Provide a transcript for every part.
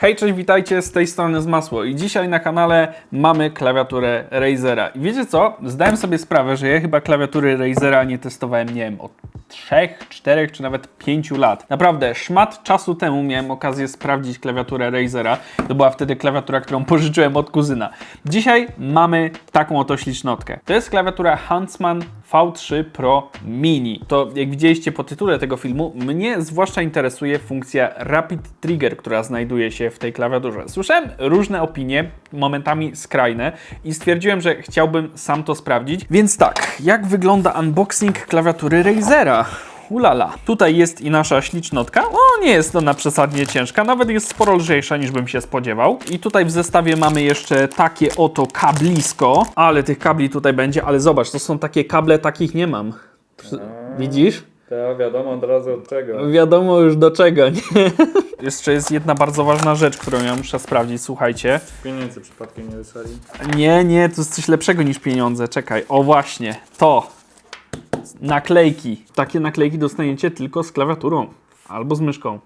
Hej, cześć, witajcie z tej strony z Masło i dzisiaj na kanale mamy klawiaturę Razera. I wiecie co? Zdałem sobie sprawę, że ja chyba klawiatury Razera nie testowałem, nie wiem, od 3, 4 czy nawet 5 lat. Naprawdę, szmat czasu temu miałem okazję sprawdzić klawiaturę Razera. To była wtedy klawiatura, którą pożyczyłem od kuzyna. Dzisiaj mamy taką oto ślicznotkę. To jest klawiatura Huntsman V3 Pro Mini. To jak widzieliście po tytule tego filmu, mnie zwłaszcza interesuje funkcja Rapid Trigger, która znajduje się w tej klawiaturze. Słyszałem różne opinie, momentami skrajne i stwierdziłem, że chciałbym sam to sprawdzić. Więc tak, jak wygląda unboxing klawiatury Razera? Ulala. Tutaj jest i nasza ślicznotka. O, nie jest ona przesadnie ciężka, nawet jest sporo lżejsza niż bym się spodziewał. I tutaj w zestawie mamy jeszcze takie oto kablisko, ale tych kabli tutaj będzie, ale zobacz, to są takie kable, takich nie mam. Widzisz? To wiadomo od razu od czego. Wiadomo już do czego, nie? Jeszcze jest jedna bardzo ważna rzecz, którą ja muszę sprawdzić, słuchajcie. Pieniędzy przypadkiem nie wysłali. Nie, nie, to jest coś lepszego niż pieniądze. Czekaj, o właśnie, to. Naklejki. Takie naklejki dostaniecie tylko z klawiaturą albo z myszką.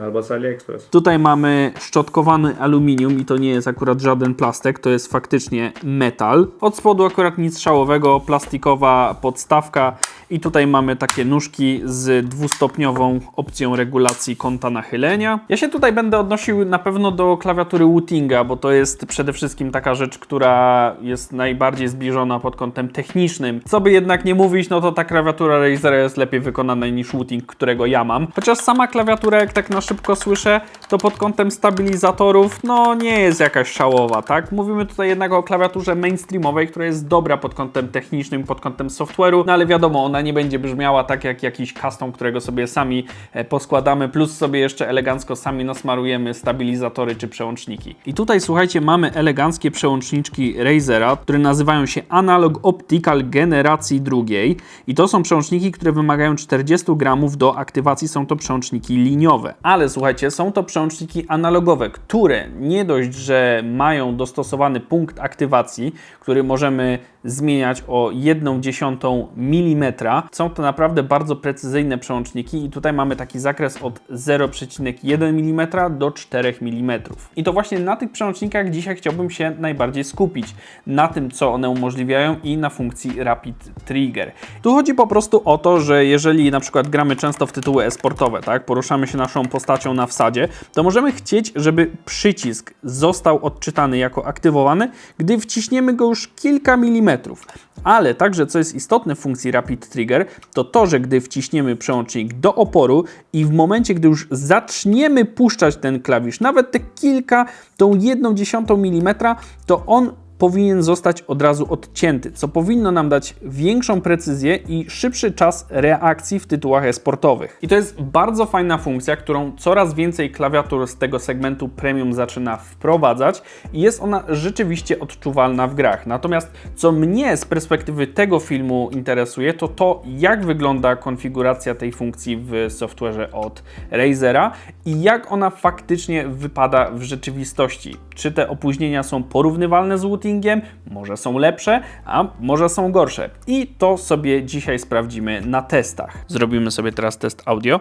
Albo z AliExpress. Tutaj mamy szczotkowany aluminium i to nie jest akurat żaden plastek, to jest faktycznie metal. Od spodu akurat nic szałowego, plastikowa podstawka i tutaj mamy takie nóżki z dwustopniową opcją regulacji kąta nachylenia. Ja się tutaj będę odnosił na pewno do klawiatury Wootinga, bo to jest przede wszystkim taka rzecz, która jest najbardziej zbliżona pod kątem technicznym. Co by jednak nie mówić, no to ta klawiatura Razera jest lepiej wykonana niż Wooting, którego ja mam. Chociaż sama klawiatura, jak tak na szybko słyszę, to pod kątem stabilizatorów, no nie jest jakaś szałowa, tak? Mówimy tutaj jednak o klawiaturze mainstreamowej, która jest dobra pod kątem technicznym, pod kątem software'u, no ale wiadomo, ona nie będzie brzmiała tak jak jakiś custom, którego sobie sami e, poskładamy, plus sobie jeszcze elegancko sami nasmarujemy stabilizatory czy przełączniki. I tutaj słuchajcie, mamy eleganckie przełączniczki Razera, które nazywają się Analog Optical generacji drugiej i to są przełączniki, które wymagają 40 gramów do aktywacji, są to przełączniki liniowe. Ale słuchajcie, są to przełączniki analogowe, które nie dość, że mają dostosowany punkt aktywacji, który możemy zmieniać o 1,1 mm. Są to naprawdę bardzo precyzyjne przełączniki i tutaj mamy taki zakres od 0,1 mm do 4 mm. I to właśnie na tych przełącznikach dzisiaj chciałbym się najbardziej skupić. Na tym, co one umożliwiają i na funkcji Rapid Trigger. Tu chodzi po prostu o to, że jeżeli na przykład gramy często w tytuły e-sportowe, tak, poruszamy się naszą postacią na wsadzie, to możemy chcieć, żeby przycisk został odczytany jako aktywowany, gdy wciśniemy go już kilka milimetrów. Ale także, co jest istotne w funkcji Rapid Trigger, to to, że gdy wciśniemy przełącznik do oporu i w momencie, gdy już zaczniemy puszczać ten klawisz, nawet te kilka, tą jedną dziesiątą milimetra, to on powinien zostać od razu odcięty, co powinno nam dać większą precyzję i szybszy czas reakcji w tytułach e-sportowych. I to jest bardzo fajna funkcja, którą coraz więcej klawiatur z tego segmentu premium zaczyna wprowadzać i jest ona rzeczywiście odczuwalna w grach. Natomiast co mnie z perspektywy tego filmu interesuje, to to, jak wygląda konfiguracja tej funkcji w software'ze od Razera i jak ona faktycznie wypada w rzeczywistości. Czy te opóźnienia są porównywalne z Może są lepsze, a może są gorsze. I to sobie dzisiaj sprawdzimy na testach. Zrobimy sobie teraz test audio.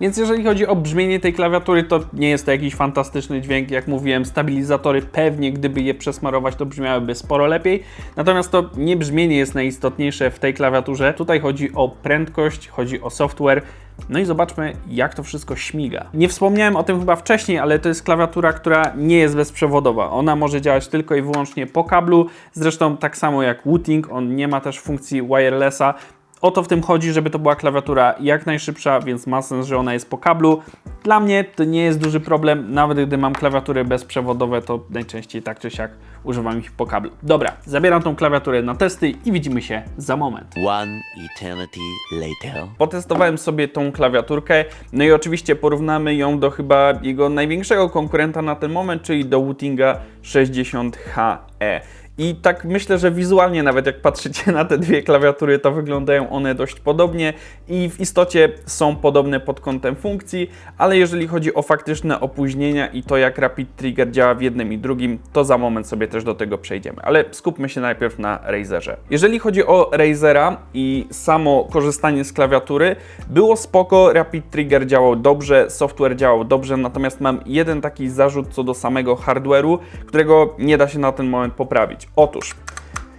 Więc jeżeli chodzi o brzmienie tej klawiatury, to nie jest to jakiś fantastyczny dźwięk. Jak mówiłem, stabilizatory pewnie, gdyby je przesmarować, to brzmiałyby sporo lepiej. Natomiast to nie brzmienie jest najistotniejsze w tej klawiaturze. Tutaj chodzi o prędkość, chodzi o software. No i zobaczmy, jak to wszystko śmiga. Nie wspomniałem o tym chyba wcześniej, ale to jest klawiatura, która nie jest bezprzewodowa. Ona może działać tylko i wyłącznie po kablu. Zresztą tak samo jak Wooting, on nie ma też funkcji wirelessa. O to w tym chodzi, żeby to była klawiatura jak najszybsza, więc ma sens, że ona jest po kablu. Dla mnie to nie jest duży problem, nawet gdy mam klawiatury bezprzewodowe, to najczęściej tak czy siak używam ich po kablu. Dobra, zabieram tą klawiaturę na testy i widzimy się za moment. One eternity later. Potestowałem sobie tą klawiaturkę, no i oczywiście porównamy ją do chyba jego największego konkurenta na ten moment, czyli do Wootinga 60HE. I tak myślę, że wizualnie nawet jak patrzycie na te dwie klawiatury, to wyglądają one dość podobnie i w istocie są podobne pod kątem funkcji, ale jeżeli chodzi o faktyczne opóźnienia i to jak Rapid Trigger działa w jednym i drugim, to za moment sobie też do tego przejdziemy. Ale skupmy się najpierw na Razerze. Jeżeli chodzi o Razera i samo korzystanie z klawiatury, było spoko, Rapid Trigger działał dobrze, software działał dobrze, natomiast mam jeden taki zarzut co do samego hardware'u, którego nie da się na ten moment poprawić. Otóż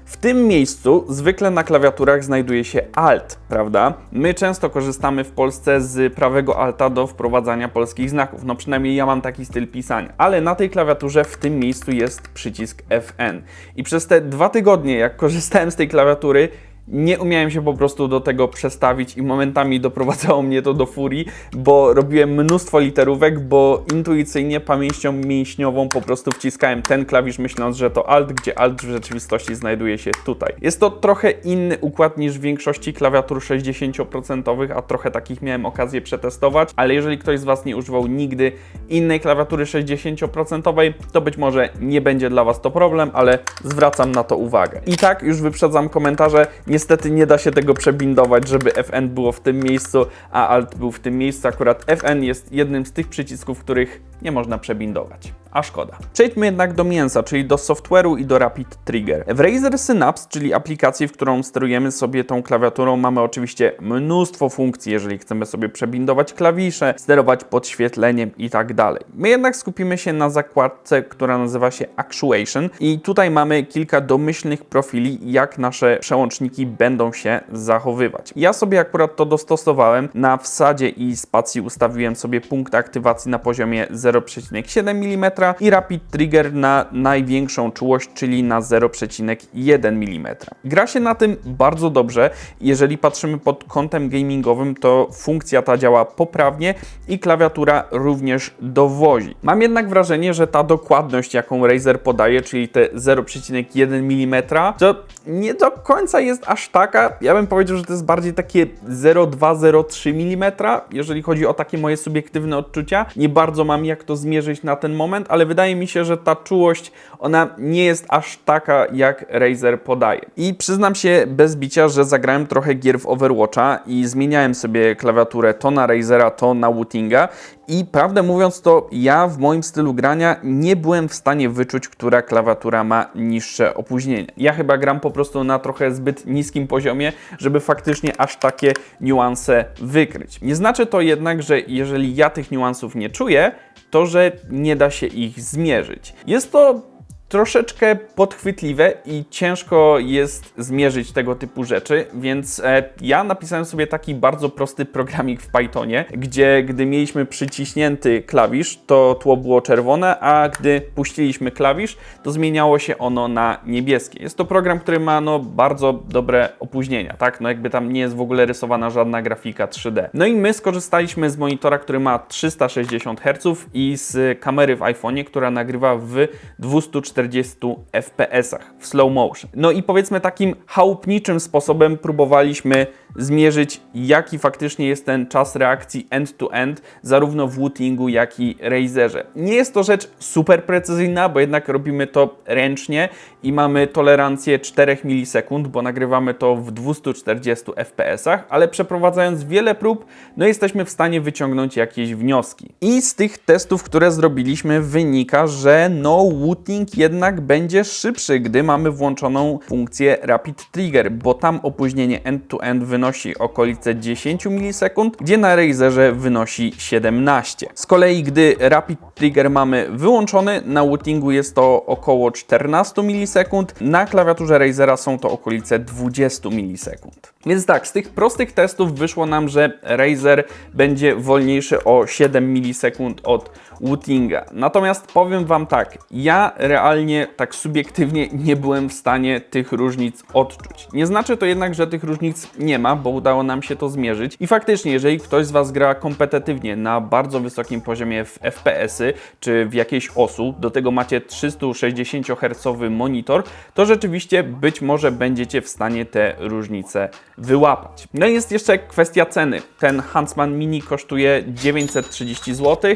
w tym miejscu zwykle na klawiaturach znajduje się Alt, prawda? My często korzystamy w Polsce z prawego Alta do wprowadzania polskich znaków. No przynajmniej ja mam taki styl pisania. Ale na tej klawiaturze w tym miejscu jest przycisk FN. I przez te dwa tygodnie, jak korzystałem z tej klawiatury, nie umiałem się po prostu do tego przestawić i momentami doprowadzało mnie to do furii, bo robiłem mnóstwo literówek, bo intuicyjnie pamięcią mięśniową po prostu wciskałem ten klawisz myśląc, że to Alt, gdzie Alt w rzeczywistości znajduje się tutaj. Jest to trochę inny układ niż w większości klawiatur 60%, a trochę takich miałem okazję przetestować, ale jeżeli ktoś z Was nie używał nigdy innej klawiatury 60%, to być może nie będzie dla Was to problem, ale zwracam na to uwagę. I tak już wyprzedzam komentarze, niestety nie da się tego przebindować, żeby FN było w tym miejscu, a Alt był w tym miejscu. Akurat FN jest jednym z tych przycisków, których nie można przebindować. A szkoda. Przejdźmy jednak do mięsa, czyli do software'u i do Rapid Trigger. W Razer Synapse, czyli aplikacji, w którą sterujemy sobie tą klawiaturą, mamy oczywiście mnóstwo funkcji, jeżeli chcemy sobie przebindować klawisze, sterować podświetleniem i tak dalej. My jednak skupimy się na zakładce, która nazywa się Actuation i tutaj mamy kilka domyślnych profili, jak nasze przełączniki będą się zachowywać. Ja sobie akurat to dostosowałem. Na wsadzie i spacji ustawiłem sobie punkt aktywacji na poziomie 0,7 mm i Rapid Trigger na największą czułość, czyli na 0,1 mm. Gra się na tym bardzo dobrze. Jeżeli patrzymy pod kątem gamingowym, to funkcja ta działa poprawnie i klawiatura również dowozi. Mam jednak wrażenie, że ta dokładność, jaką Razer podaje, czyli te 0,1 mm, to nie do końca jest aż taka. Ja bym powiedział, że to jest bardziej takie 0,2-0,3 mm, jeżeli chodzi o takie moje subiektywne odczucia. Nie bardzo mam jak to zmierzyć na ten moment, ale wydaje mi się, że ta czułość, ona nie jest aż taka, jak Razer podaje. I przyznam się bez bicia, że zagrałem trochę gier w Overwatcha i zmieniałem sobie klawiaturę to na Razera, to na Wootinga i prawdę mówiąc to ja w moim stylu grania nie byłem w stanie wyczuć, która klawiatura ma niższe opóźnienie. Ja chyba gram po prostu na trochę zbyt niskim poziomie, żeby faktycznie aż takie niuanse wykryć. Nie znaczy to jednak, że jeżeli ja tych niuansów nie czuję, to że nie da się ich zmierzyć. Jest to troszeczkę podchwytliwe i ciężko jest zmierzyć tego typu rzeczy, więc e, ja napisałem sobie taki bardzo prosty programik w Pythonie, gdzie gdy mieliśmy przyciśnięty klawisz, to tło było czerwone, a gdy puściliśmy klawisz, to zmieniało się ono na niebieskie. Jest to program, który ma no, bardzo dobre opóźnienia, tak? No jakby tam nie jest w ogóle rysowana żadna grafika 3D. No i my skorzystaliśmy z monitora, który ma 360 Hz i z kamery w iPhone'ie, która nagrywa w 240 FPS-ach w slow motion. No i powiedzmy takim chałupniczym sposobem próbowaliśmy zmierzyć, jaki faktycznie jest ten czas reakcji end-to-end, zarówno w Wootingu, jak i Razerze. Nie jest to rzecz super precyzyjna, bo jednak robimy to ręcznie i mamy tolerancję 4 milisekund, bo nagrywamy to w 240 FPS-ach, ale przeprowadzając wiele prób, no jesteśmy w stanie wyciągnąć jakieś wnioski. I z tych testów, które zrobiliśmy, wynika, że no Wooting jednak będzie szybszy, gdy mamy włączoną funkcję Rapid Trigger, bo tam opóźnienie end-to-end wynosi okolice 10 milisekund, gdzie na Razerze wynosi 17. Z kolei gdy Rapid Trigger mamy wyłączony, na Wootingu jest to około 14 milisekund, na klawiaturze Razera są to okolice 20 milisekund. Więc tak, z tych prostych testów wyszło nam, że Razer będzie wolniejszy o 7 milisekund od Wootinga. Natomiast powiem Wam tak, ja realnie tak subiektywnie nie byłem w stanie tych różnic odczuć. Nie znaczy to jednak, że tych różnic nie ma, bo udało nam się to zmierzyć. I faktycznie, jeżeli ktoś z Was gra kompetytywnie na bardzo wysokim poziomie w FPS-y czy w jakiejś osu, do tego macie 360 Hz monitor, to rzeczywiście być może będziecie w stanie te różnice wyłapać. No i jest jeszcze kwestia ceny. Ten Huntsman Mini kosztuje 930 zł.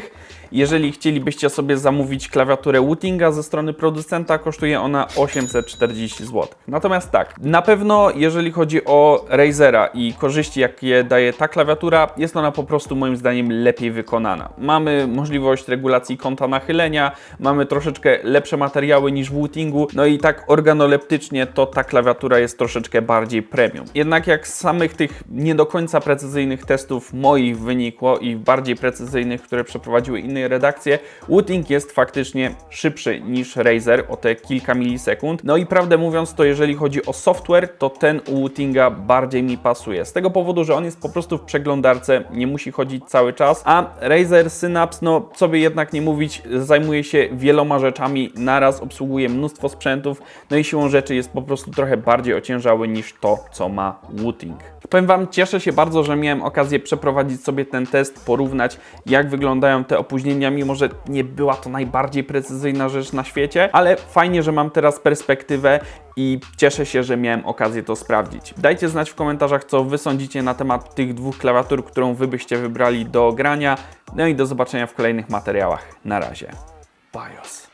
Jeżeli chcielibyście sobie zamówić klawiaturę Wootinga ze strony producenta, kosztuje ona 840 zł. Natomiast tak, na pewno jeżeli chodzi o Razera i korzyści, jakie daje ta klawiatura, jest ona po prostu moim zdaniem lepiej wykonana. Mamy możliwość regulacji kąta nachylenia, mamy troszeczkę lepsze materiały niż w Wootingu, no i tak organoleptycznie to ta klawiatura jest troszeczkę bardziej premium. Jednak jak z samych tych nie do końca precyzyjnych testów moich wynikło i bardziej precyzyjnych, które przeprowadziły inne redakcje, Wooting jest faktycznie szybszy niż Razer o te kilka milisekund. No i prawdę mówiąc, to jeżeli chodzi o software, to ten u Wootinga bardziej mi pasuje. Z tego powodu, że on jest po prostu w przeglądarce, nie musi chodzić cały czas, a Razer Synapse, no co by jednak nie mówić, zajmuje się wieloma rzeczami naraz, obsługuje mnóstwo sprzętów, no i siłą rzeczy jest po prostu trochę bardziej ociężały niż to, co ma Wooting. Powiem Wam, cieszę się bardzo, że miałem okazję przeprowadzić sobie ten test, porównać jak wyglądają te opóźnienia, mimo że nie była to najbardziej precyzyjna rzecz na świecie, ale fajnie, że mam teraz perspektywę i cieszę się, że miałem okazję to sprawdzić. Dajcie znać w komentarzach, co Wy sądzicie na temat tych dwóch klawiatur, którą Wy byście wybrali do grania. No i do zobaczenia w kolejnych materiałach. Na razie. Bios.